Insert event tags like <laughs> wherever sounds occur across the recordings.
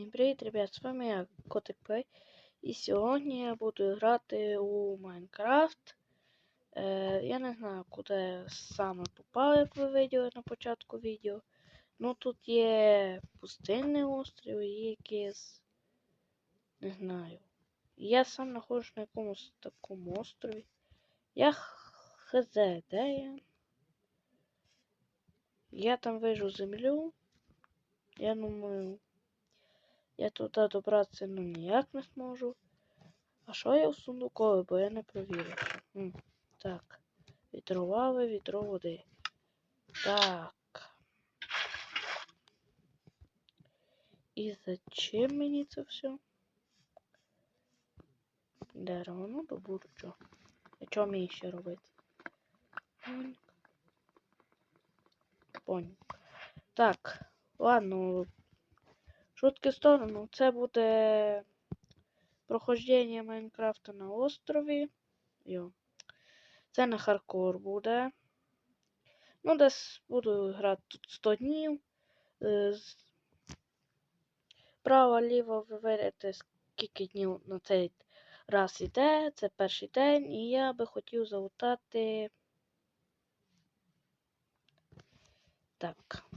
Всім привіт, ребят, з вами я Котик Плей. І сьогодні я буду грати у Майнкрафт. Е, я не знаю, куди саме попав, як ви виділи на початку відео. Ну тут є пустинний острів, є якийсь. Не знаю. Я сам знаходжусь на якомусь такому острові. Я хз, де я? Я там вижу землю. Я думаю. Я туди добратися ну ніяк не зможу. А що я в сундукові, бо я не провірив. Так. Вітроваве відро води. Так. І зачем мені це все? Дерево, ну добуду чого. А що мені ще робити? Поньк. Поньк. Так, ладно. Шутки в сторону, це буде проходження Майнкрафта на острові. Йо. Це на хардкор буде. Ну, десь буду грати тут 100 днів. Е, Право, ліво ви видите, скільки днів на цей раз іде. Це перший день, і я би хотів залутати. Так.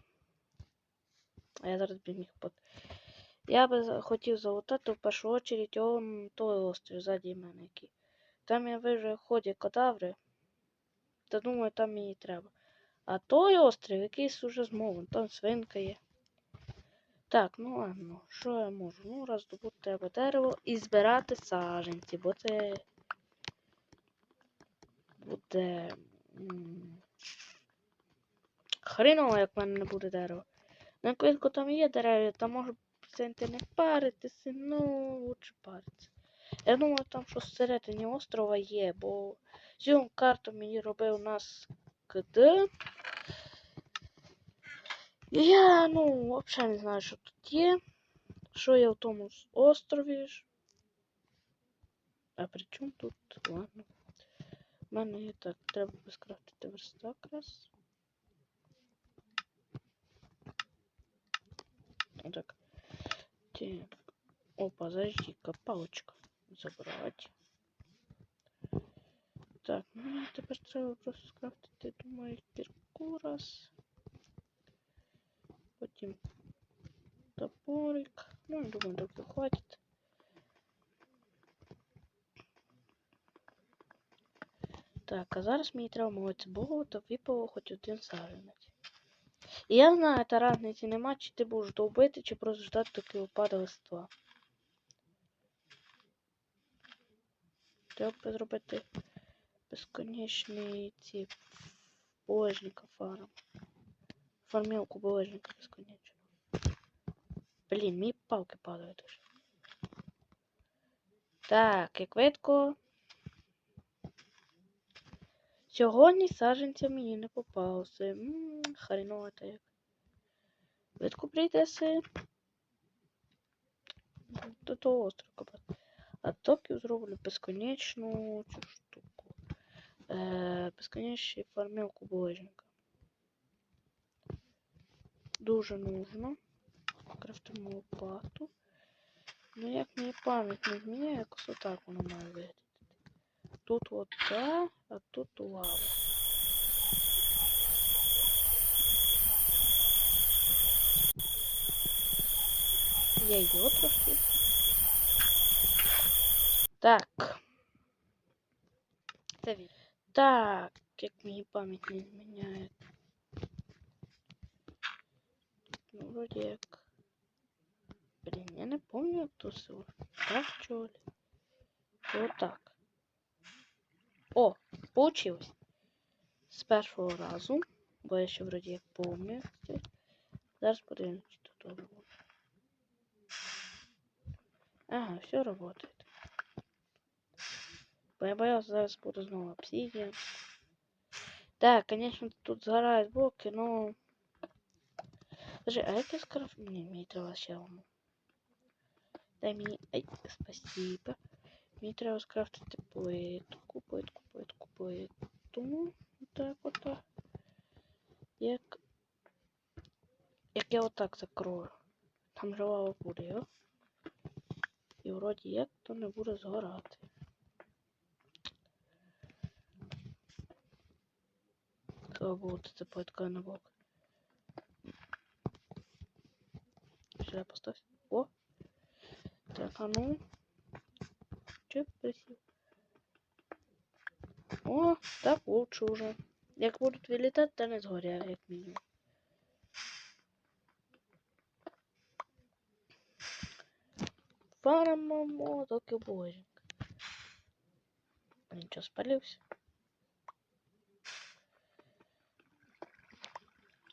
А я зараз би міг под... Я би хотів залутати в першу очередь он той острів ззаді мене який. Там я вижу ходять кадаври. Та думаю, там мені треба. А той острів якийсь уже змовен, там свинка є. Так, ну ладно, що я можу? Ну, роздобути треба дерево і збирати саженці, бо це буде. м, Хреново, як в мене не буде дерева. На квитку там є дерева, там може центи не паритися, ну лучше паритися. Я думаю, там щось всередині острова є, бо цю карту мені робив нас КД. І я, ну, взагалі не знаю, що тут є. Що є в тому острові. А при чому тут? Ладно. У мене є так, треба би скрафтити верстак раз. Так. Так. Опа, подожди-ка, палочка. Забрать. Так, ну мені тепер треба просто скрафтити, думаю, кірку раз. Потім топорик. Ну, я думаю, так хватить. Так, а зараз мені треба молитися Богу, то випало хоч один саженець. І я знаю, та разниці нема, чи ти будеш довбити, чи просто ждати, доки впаде листва. Треба зробити безконечний ці булежника фарм. Фармілку булежника безконечно. Блін, мені палки падають уже. Так, як видко. Сьогодні саджанця мені не попався. Та як. Видку прийдеться. До того острова копати. А токів зроблю безконечну цю штуку. Е, безконечну фармілку булежника. Дуже нужно. Крафтимо лопату. Ну як мені пам'ять не зміняє, якось отак воно має виглядати. Тут от та, а тут лава. Я її трошки. Так. Це він. Так, як мені пам'ять не зміняє. Ну, вроде як. Блін, я не помню, як то все. Так, що ли? Вот так. О, получилось. З першого разу. Бо я ще вроді як помню. як це. Зараз подивимось, чи тут добре буде. Ага, все работает. Бо я боялся, зараз буду знову обсидиан. Так, конечно, тут згорають блоки, но... Скажи, а як я скраф... Ні, мені треба ще одну. Дай мені... Ай, спасибо. Мені треба скрафтити плитку, плитку, плитку, плиту. Так, отак. Як... Як я отак закрою. там жива буде, йо. І вроді як то не буде згорати. То буде це поетка на бок. Ще поставь. О! Так, а ну. Чип, присів. О, так лучше уже. Як будуть вилітати, то не згорять, як мінімум. Фармамо, доки божик. Нічого, спалився.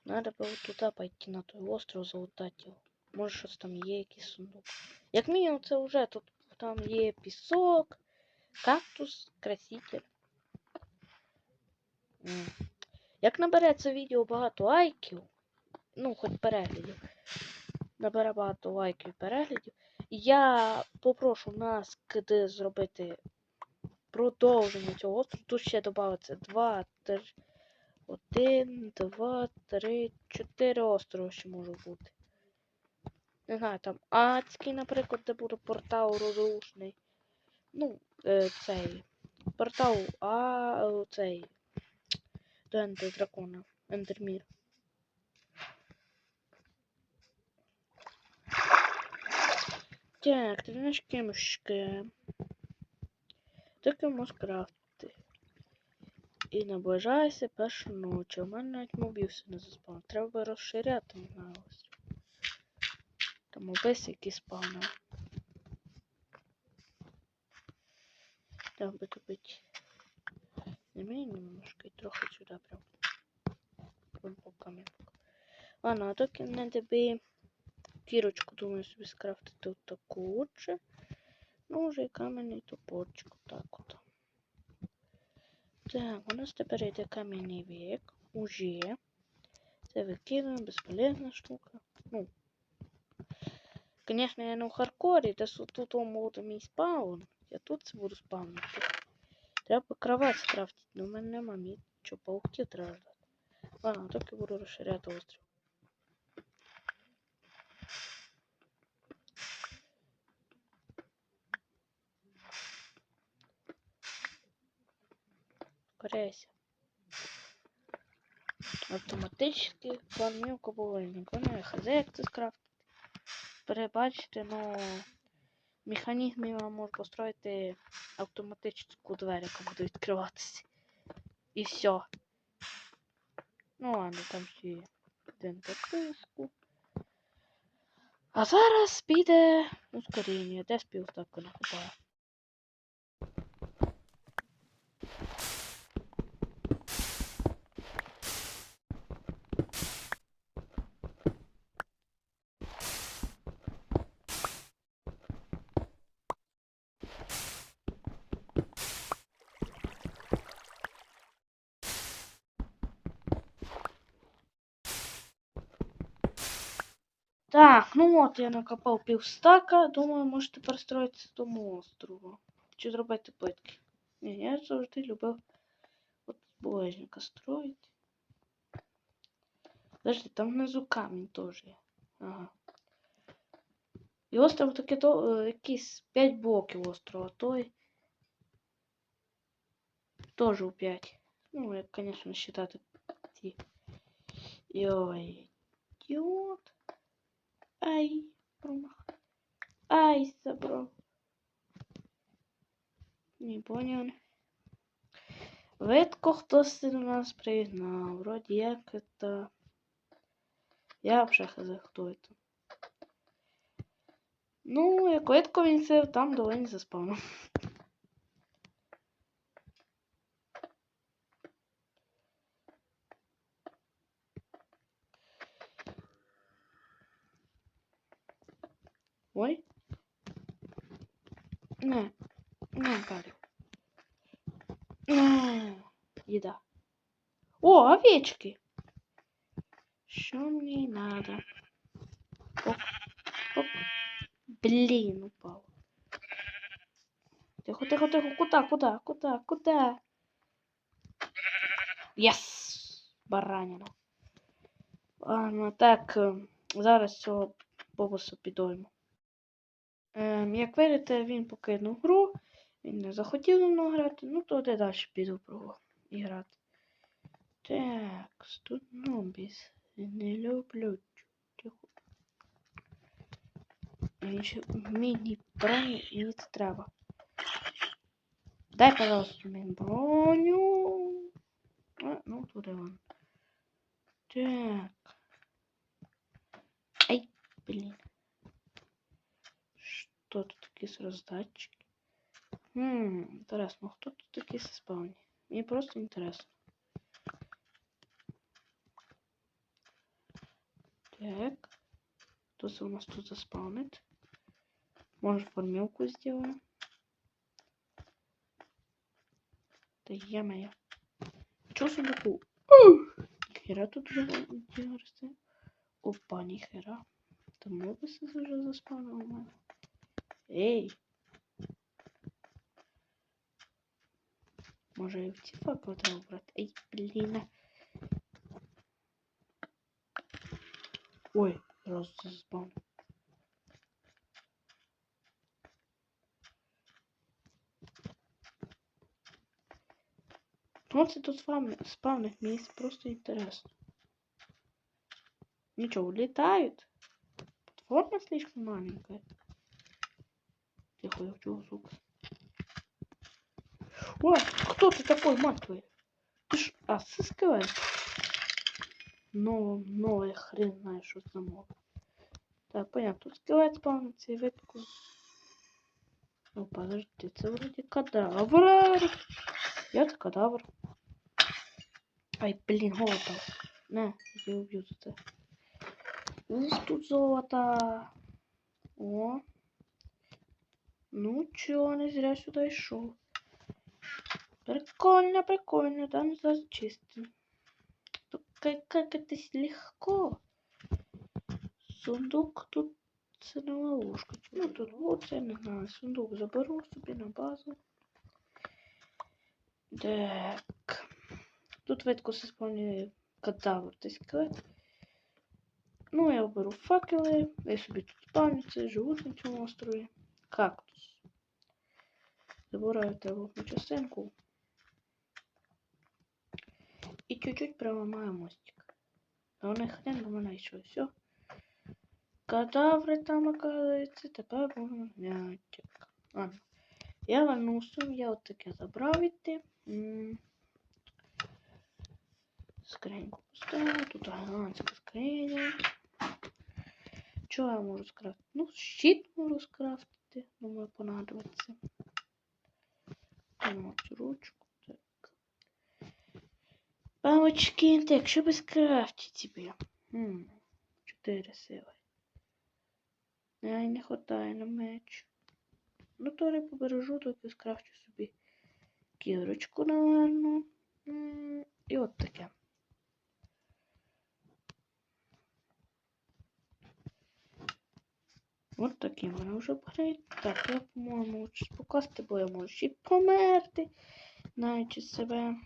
Надо було туди пойти на той остров залутати його. Може щось там є, якийсь сундук. Як мінімум, це вже тут там є пісок, кактус, краситель. Як набереться відео багато лайків, ну, хоч переглядів, набере багато лайків і переглядів, я попрошу нас куди зробити продовження цього острову. Тут ще додається 2, 3, 1, 2, 3, 4 острови ще може бути. Не знаю, там адський, наприклад, де буде портал розрушений. Ну, е, цей. Портал А цей. До Ендер дракона. Ендермір. Так, тринашки мишки. Таке можеш крафти. І наближається перша ночі. У мене навіть мобівся не заспав. Треба розширяти, не знаю ось. Там обесь який спавнив. Треба би купити. Не мені немножко і трохи сюди прям. Вон по камінку. Ладно, а доки не тебе кірочку, думаю, собі скрафтити от таку отже. Ну, вже і кам'яний топорчик, так от. Так, у нас тепер йде кам'яний вік. Уже. Це викидаємо, безполезна штука. Ну. Звісно, я не в хардкорі, де тут буде мій спаун. Я тут буду спавнити. Треба кровать скрафтити, але в мене нема мій. Що, пауків треба. Ладно, тільки буду розширяти острів. Корейся. Автоматически планівка повольник. Вона я хз як це скрафтити. Перебачите, ну механізм я можу построїти автоматичну двері, яка буде відкриватися. І все. Ну ладно, там ще є один підписку. А зараз піде ускоріння. Де співставку не Так, ну от я накопав півстака. Думаю, може тепер строїтися до острову. Чи зробити плитки. Ні, я завжди любив от булежника строїти. Подожди, там внизу камінь теж є. Ага. І остров таки то е, якісь 5 блоків острова, той. Тоже у 5. Ну, як, конечно, считати ті. Йой, ідіот. Ай, промах. Ай, забрав. Не понял. Видко хтось до нас пригнав. Вроді як это. Я вже хз хто это. Ну, як видко він сив, там долині заспавнив. Ой. Не, не, Гарри. Не, еда. О, овечки. Что мне надо? Оп, оп. Блин, упал. Тихо, тихо, тихо. Куда, куда, куда, куда? Єс! Баранина. Ладно, так, е, зараз цього бобуса підойму. Ем, як видите, він покинув гру, він не захотів зі мною грати, ну то де далі піду про і грати. Так, тут нобіс. Не люблю тихо. Він ще міні броні мені це треба. Дай, пожалуйста, мені броню. А, ну, туди вон. Так. Ай, блин. Что тут такие раздатчики? Хм, интересно, кто тут такие спавни? Мне просто интересно. Так. Кто у нас тут заспавнит? Может, формилку сделаем? Да я моя. Чё сундуку? Хера тут росте. Опа, ніхера. Там мобиси вже заспавнили у мене. Ей! Може і в ці факели треба брати? Ей, блін. Ой, раз заспавнив. Оце тут спавн... спавних місць просто інтересно. Ничего, улетают. Платформа слишком маленькая. Учу звук. О, кто ты такой, мать твою? Ты ж... Сыскивай. Но, новый хрен знаешь, что моб. Так, понятно. Тут скелет спавнится и ветку. Ну, подожди, это вроде кадавр. Я это кадавр. Ай, блин, голода. На, я убью это. Ух, тут золото. О. Ну чё, не зря сюда йшов. Прикольно, прикольно, там зачистим. Как, как это легко. Сундук тут це не ловушка. Ну тут вот я не знаю. Сундук заберу собі на базу. Так. Тут видко сповнює кадавр та скелет. Ну, я беру факели, я собі тут спавнюся, живуть на цьому острові. Кактус. Забираю тебе частинку. І чуть-чуть проламаю мостик. А у них хрен мене йшов. Все. Кадаври там, оказується, тепер будемо м'ятик. Ладно. Я вернувся, я от таке забрав іти. Скриньку поставив, тут гігантська скриня. Що я можу скрафтити? Ну, щит можу скрафтити. Думаю, понадобиться. Цю ручку. Так. Палочки, так, що би скрафтити тебе? 4 сили. Ай, не хватає на меч. Ну, то я побережу, тільки скрафчу собі кірочку, наверно. І от таке. От такий в мене вже апгрейд. Так, я, по-моєму, лучше покласти, бо я можу і померти, знаючи себе.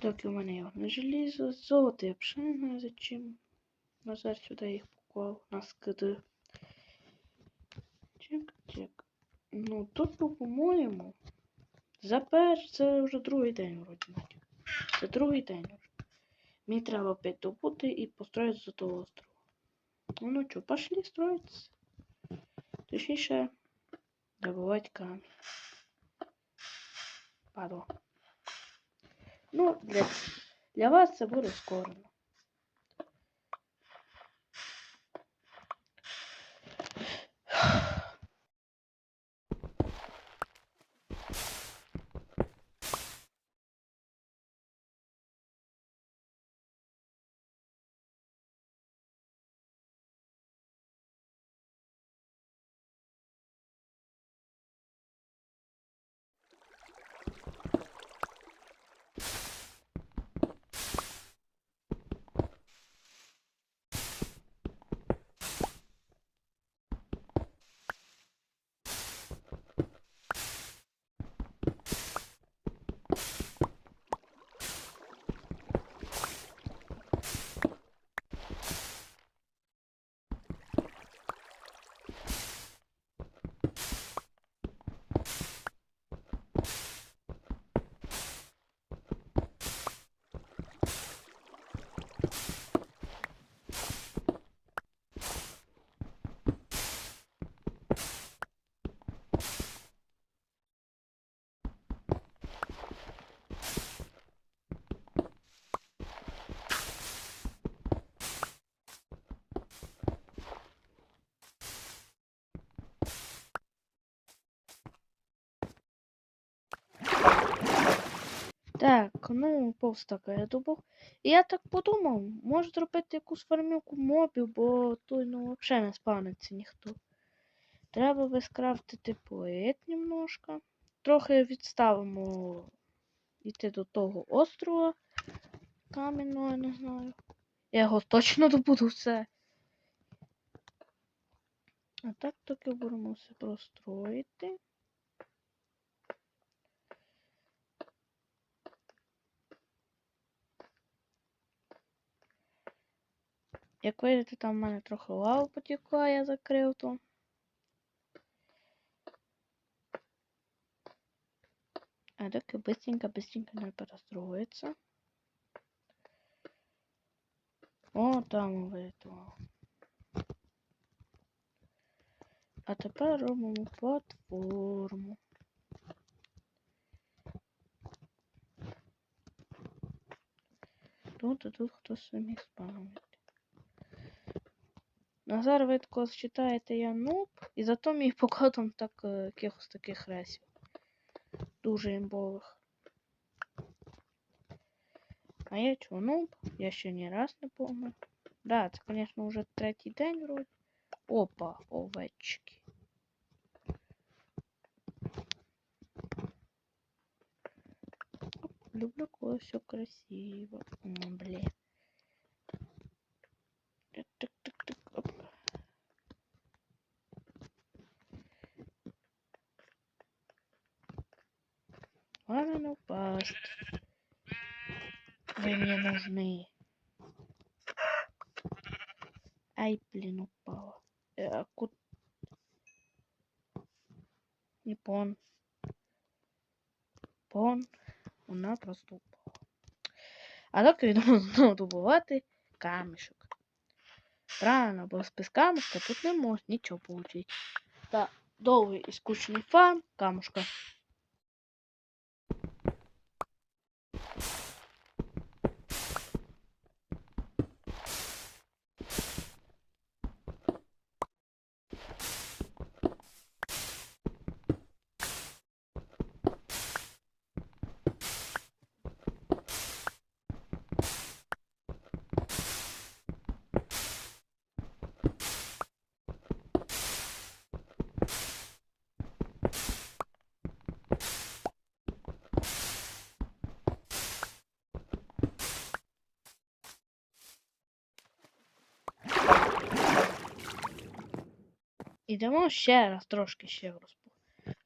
Так, у мене є не желізо, золото я взагалі не знаю зачем. Назад сюди їх поклав на скиди. Чек-чек. Ну, тут, по-моєму, за перш, це вже другий день вроді навіть. Це другий день вже. Мені треба опять добути і построїти за того острова. Ну что, пошли строиться. Точнее, добывать камень. Падла. Ну, для, для вас це буде скоро. ну, повстака я добув. І я так подумав, може зробити якусь фармівку мобів, бо тут ну, взагалі не спавниться ніхто. Треба би скрафтити плит немножко. Трохи відставимо йти до того острова кам'яного, я не знаю. Я його точно добуду все. А так таки будемо все простроїти. Як видите, там в мене трохи лава потекла, я закрив то. А доки быстренько, быстренько не перестроїться. О, там вирятував. А тепер робимо платформу. Тут і тут хтось міг спавнити. Назар ви тако считаєте я нуб, і зато мій покладом <laughs> так е, якихось таких ресів. Дуже імбових. А я чого нуб? Я ще ні раз не помер. Да, це, звісно, вже третій день вроді. Опа, овечки. Оп, Люблю, коли все красиво. М, Блін. Главное не упасть. Вы мне нужны. Ай, блин, упала. Э, а ку- Не пон. Пон. Вона просто упала. А так відомо знову <laughs> добувати камішок. Правильно, бо з без камушка тут не можна нічого получити. Та довгий і скучний фарм камушка. Ідемо ще раз трошки ще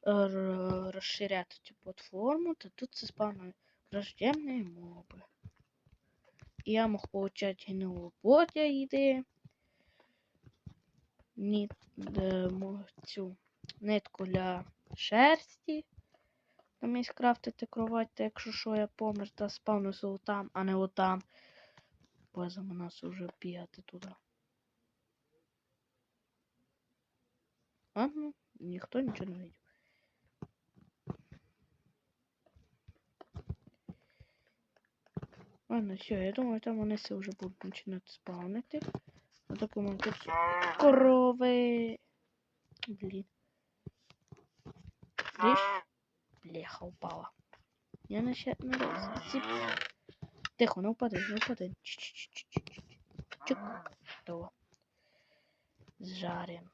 розширяти цю платформу, та тут це спавнують враждебні моби. І я мог получать гнилу плоть я їди. Ні, де, цю нитку для шерсті. Там є скрафтити кровать, та якщо що я помер, та спавнуся отам, а не отам. Бо за нас уже бігати туди. Ага, ніхто нічого не видів. Ладно, все, я думаю, там вони все вже будуть починати спавнити. На такому тут корови. Блін. Ріж. Бляха упала. Я на ще на розсіп. Тихо, не впади, не впади. Чик-чик-чик-чик. Чик. Того. Зжарим.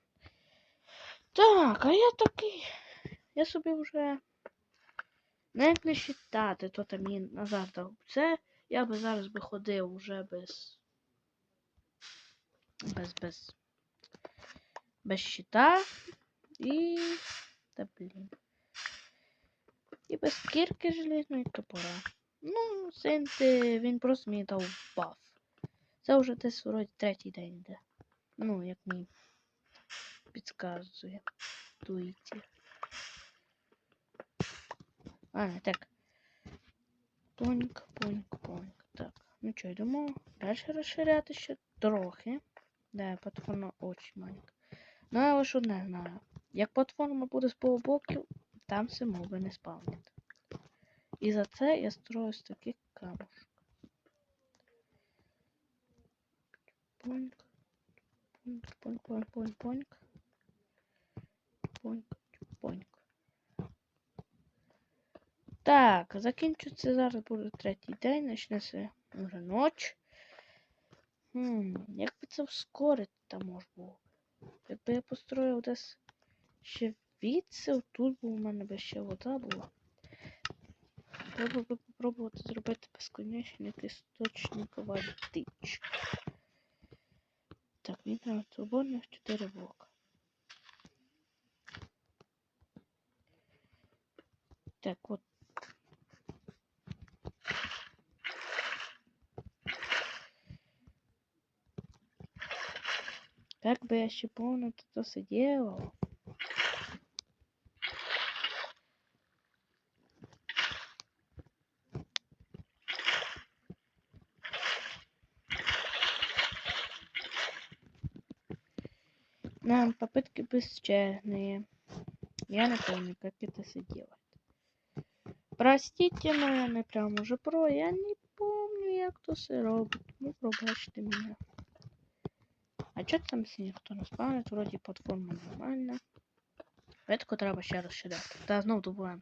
Так, а я такий. Я собі вже навіть не считати, то там мені назад дав. Це я би зараз би ходив вже без. Без без. Без щита. І. Та блін. І без кірки желізної топора. Ну, синти, він просто мені дав баф. Це вже десь вроді третій день йде. Ну, як мені підказує. Дуйте. А, так. Поньк, поньк, поньк. Так, ну що, йдемо далі розширяти ще трохи. Да, платформа очень маленька. Ну, я лише одне знаю. Як платформа буде з полубоків, там все мови не спавнять. І за це я строю з таких камушок. Поньк. Поньк, поньк, поньк, поньк, поньк. Поньк, поньк. Так, закінчиться зараз буде третій день, почнеться вже ніч. Хм, як би це ускорити там можна було? Якби я построїв десь ще відсил, тут би у мене би ще вода була. Треба би попробувати зробити безконечний істочник водички. Так, мені треба свободних 4 блока. Так, от. Как бы я еще помню, это все делал. На, попытки бесчестные. Я не помню, как это все делать. Простите, но я не прям уже про, я не помню, як то все робить. Ну, пробачте мене. А чого там всі ніхто не спавнить? Вроді платформа нормальна. Ветку треба ще розширяти. Та знов добуваємо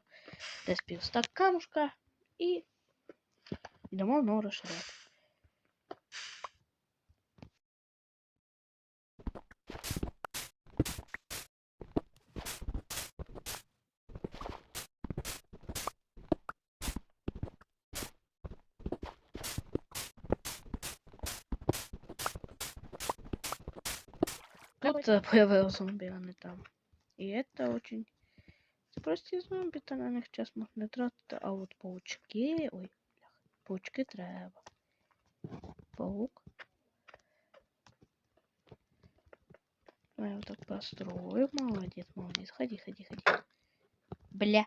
десь півстак камушка і йдемо знову розширяти. Тут э, <laughs> появился зомби, а не там. И это очень... Прості зомбі, та на них час можна не тратити, а от паучки... Ой, паучки треба. Паук. Я вот так построю. Молодец, молодец. Ходи, ходи, ходи. Бля.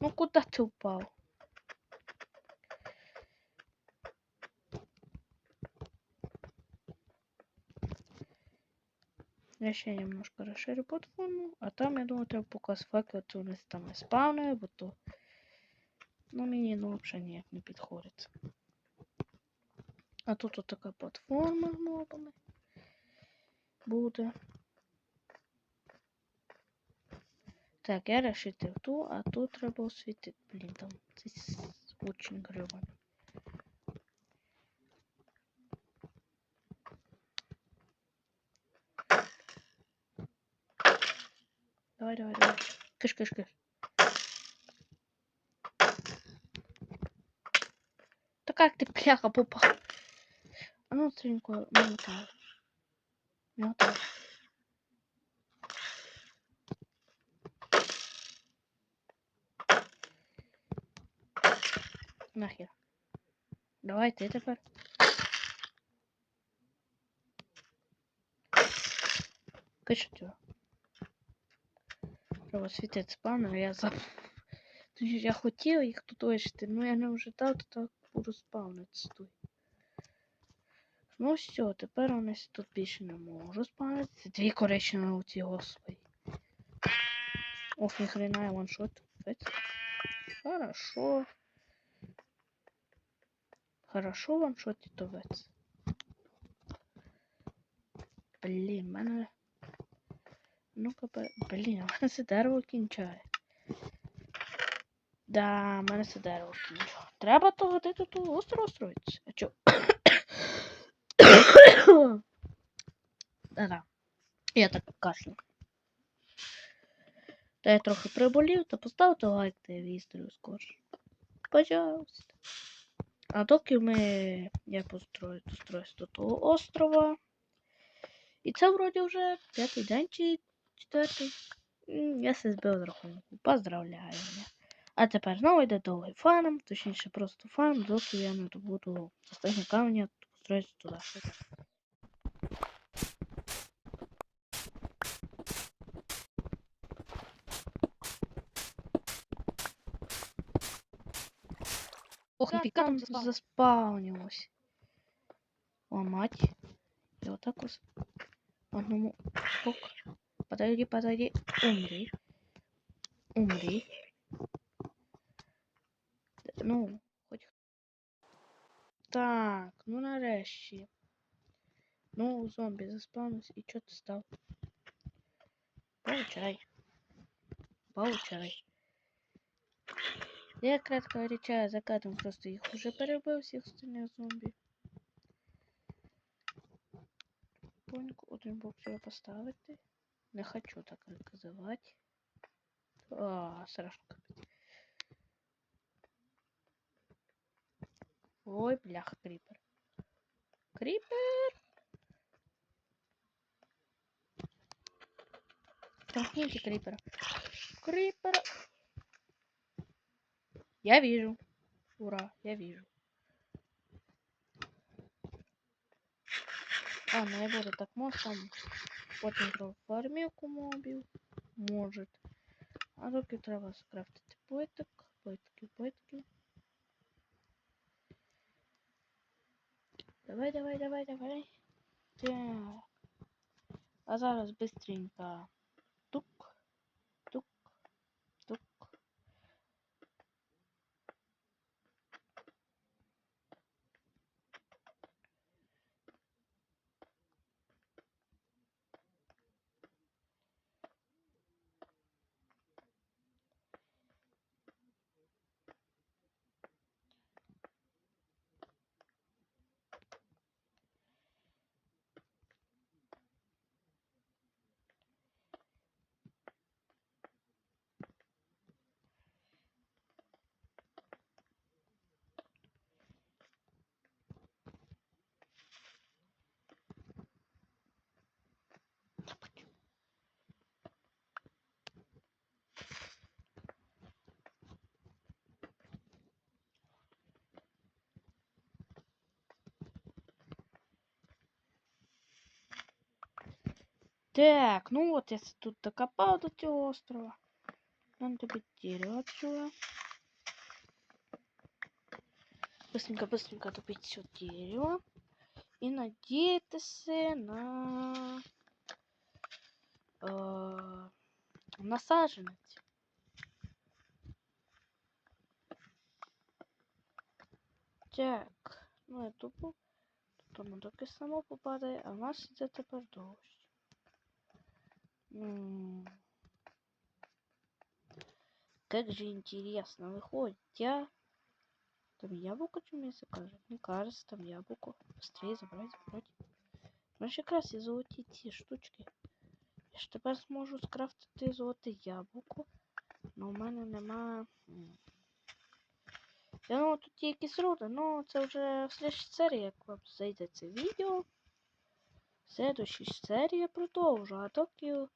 Ну куда ты упал? Я ще немножко розширю платформу, а там, я думаю, треба показ факел, вони там не спавнує, бо то ну, мені ну, взагалі ніяк не підходить. А тут така платформа мобами буде. Так, я решитив ту, а тут треба освітити. Блін, там це очень гребано. Давай, давай, давай. Кыш, кыш, кыш. Да как ты, пляха, попал? А ну, стренькую, мотаю. Мотаю. Нахер. Давай ты теперь. Кыш, чё? Світити спавнер, я. <laughs> Тоді Я хотів їх тут лишити, ну я не ожидав, то так буду спавнитися тут. Ну все, тепер вони тут більше не можуть спавнитися. Дві коричневі оці господи. Ох, ніхрена я ваншот. Хорошо. Хорошо ваншоті то вець. Блін, мене. Ну-ка, блін, у мене це дерево кінчає. Да, в мене це дерево кінчає. Треба того де тут остров строїться. А чо? <coughs> Да-да. Я так кашлю. Та я трохи приболів, то поставте лайк, та я вістрію скорше. Пожалуйста. А доки ми... Я построю достроюсь до того острова. І це вроді вже п'ятий день чи четвертий. Я се збив з рахунку. Поздравляю мене. А тепер знову йде довгий фарм, точніше просто фарм, доки я не добуду останні камені, построюсь туди. Ох, Как ніфіга там там заспав- заспавнилось. Ломать. И вот так вот. Одному. Скок. Подойди, подойди. Умри. Умри. Ну, хоть. Так, ну нарешті. Ну, зомбі заспавнився. Чого ти став? Получай. Получай. Я кратко речаю, закатом просто їх уже перебив всіх остальних зомбі. Поньку, один блок треба поставити. Не хочу так казувати. А, страшно. Ой, бляха, кріпер. Кріпер! Трахните крипера. Крипера. Я вижу. Ура, я вижу. А, ну я буду так мостом. Потім про фармівку мобів. Может. А доки треба скрафтити плиток, плитки, плитки. Давай, давай, давай, давай. Так. А зараз быстренько. Так, ну вот я тут докопал до цього острова. Нам тобі дерево отсюда. Быстренько, быстренько тупить все дерево. И надеяться на... Э, насаженность. Так, ну я тупо. Тут воно таки само попадає, а в нас іде тепер дощ. Как же интересно выходит, а? Там яблоко мне закажет? Мне кажется, там яблоко. Быстрее забрать, забрать. Ну, ще якраз і золоті ці штучки. Я ж тепер зможу скрафтити золоте яблуко. Но у мене нема. Я думаю, тут є якісь руди, ну це вже в слідчій серії, як вам зайде це відео. В следующій серії я продовжу, а доки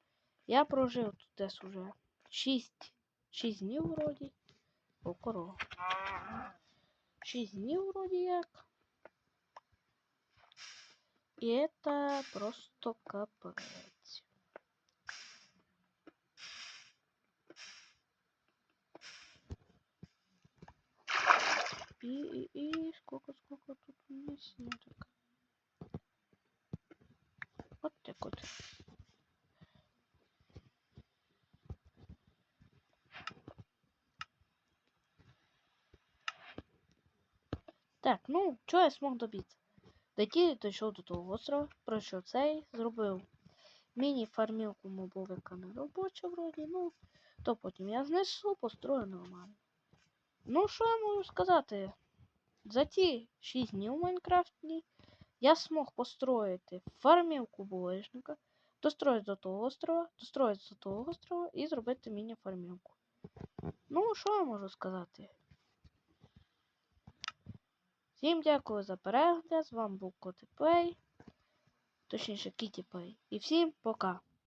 я прожив тут десь уже 6, 6 днів вроді. О, корова. 6 днів вроді як. І это просто капець. И, и, и, сколько, сколько тут у меня снежок. Вот так вот. Ну, що я смог добитися? Дойти дійшов до того острова, пройшов цей, зробив міні-фармілку мобовика на робочу вроді, ну, то потім я знесу, построю нормально. Ну, що я можу сказати? За ті 6 днів Майнкрафтні я смог построїти фармілку булежника, достроїти до того острова, достроїти до того острова і зробити міні-фармілку. Ну, що я можу сказати? Всім дякую за перегляд. З вами був Котипей, точніше Кітіпей. І всім пока!